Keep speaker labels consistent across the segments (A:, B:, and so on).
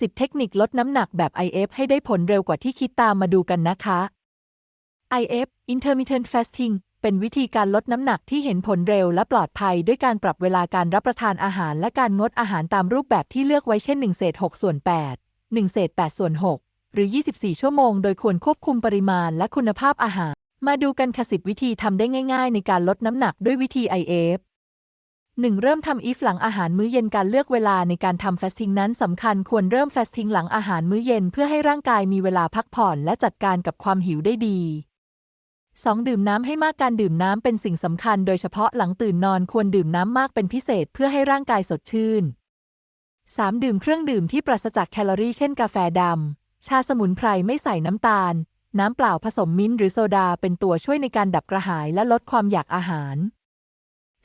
A: 10 เทคนิคลดน้ำหนักแบบ IF ให้ได้ผลเร็วกว่าที่คิดตามมาดูกันนะคะ IF Intermittent Fasting เป็นวิธีการลดน้ำหนักที่เห็นผลเร็วและปลอดภัย ด้วยการปรับเวลาการรับประทานอาหารและการงดอาหารตามรูปแบบที่เลือกไว้เช่น1เศษ6ส่วน8 1เศษ8ส่วน6หรือ 24 ชั่วโมง โดยควรควบคุมปริมาณและคุณภาพอาหาร มาดูกันค่ะ10 วิธีทำได้ง่าย ๆ ในการลดน้ำหนักด้วยวิธี IF 1. เริ่มทำอีฟหลังอาหารมื้อเย็นการเลือกเวลาในการทำ fasting นั้นสำคัญควรเริ่ม fasting หลังอาหารมื้อเย็นเพื่อให้ร่างกายมีเวลาพักผ่อนและจัดการกับความหิวได้ดี 2. ดื่มน้ำให้มากการดื่มน้ำเป็นสิ่งสำคัญ โดยเฉพาะหลังตื่นนอนควรดื่มน้ำมากเป็นพิเศษเพื่อให้ร่างกายสดชื่น 3. ดื่มเครื่องดื่มที่ปราศจากแคลอรี่เช่นกาแฟดำชาสมุนไพรไม่ใส่น้ำตาล น้ำเปล่าผสมมิ้นท์หรือโซดาเป็นตัวช่วยในการดับกระหายและลดความอยากอาหาร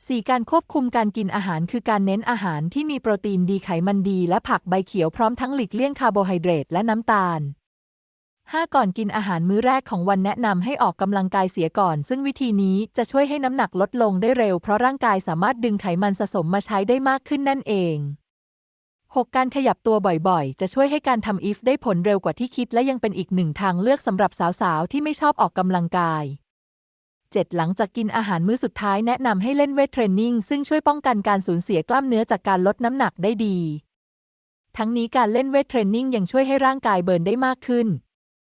A: 4. การควบคุมการกินอาหารคือการเน้นอาหารที่มีโปรตีนดีไขมันดี และผักใบเขียวพร้อมทั้งหลีกเลี่ยงคาร์โบไฮเดรตและน้ำตาล 5. ก่อนกินอาหารมื้อแรกของวันแนะนำให้ออกกำลังกายเสียก่อน ซึ่งวิธีนี้จะช่วยให้น้ำหนักลดลงได้เร็ว เพราะร่างกายสามารถดึงไขมันสะสมมาใช้ได้มากขึ้นนั่นเอง 6. การขยับตัวบ่อยๆ จะช่วยให้การทำอีฟได้ผลเร็วกว่าที่คิด และยังเป็นอีกหนึ่งทางเลือกสำหรับสาวๆที่ไม่ชอบออกกำลังกาย 7. หลังจากกินอาหารมื้อสุดท้ายแนะนำให้เล่นเวทเทรนนิ่งซึ่งช่วยป้องกันการสูญเสียกล้ามเนื้อจากการลดน้ำหนักได้ดี ทั้งนี้การเล่นเวทเทรนนิ่งยังช่วยให้ร่างกายเบิร์นได้มากขึ้น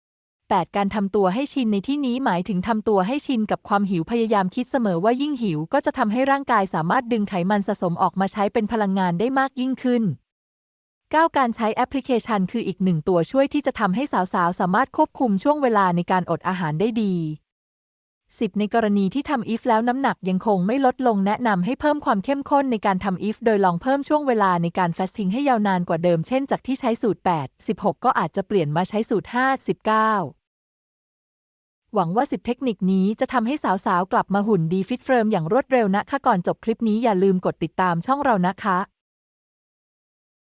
A: 8. การทำตัวให้ชินในที่นี้หมายถึงทำตัวให้ชินกับความหิวพยายามคิดเสมอว่ายิ่งหิวก็จะทำให้ร่างกายสามารถดึงไขมันสะสมออกมาใช้เป็นพลังงานได้มากยิ่งขึ้น 9. การใช้แอปพลิเคชันคืออีกหนึ่งตัวช่วยที่จะทำให้สาวๆสามารถควบคุมช่วงเวลาในการอดอาหารได้ดี 10. ในกรณีที่ทำอีฟแล้วน้ำหนักยังคงไม่ลดลงแนะนำให้เพิ่มความเข้มข้นในการทำอีฟโดยลองเพิ่มช่วงเวลาในการฟาสติ้งให้ยาวนานกว่าเดิมเช่นจากที่ใช้สูตร 8 16 ก็อาจจะเปลี่ยนมาใช้สูตร 5 19 หวังว่า 10 เทคนิคนี้จะทำให้สาวๆ กลับมาหุ่นดีฟิตเฟิร์มอย่างรวดเร็วนะคะก่อนจบคลิปนี้อย่าลืมกดติดตามช่องเรานะคะ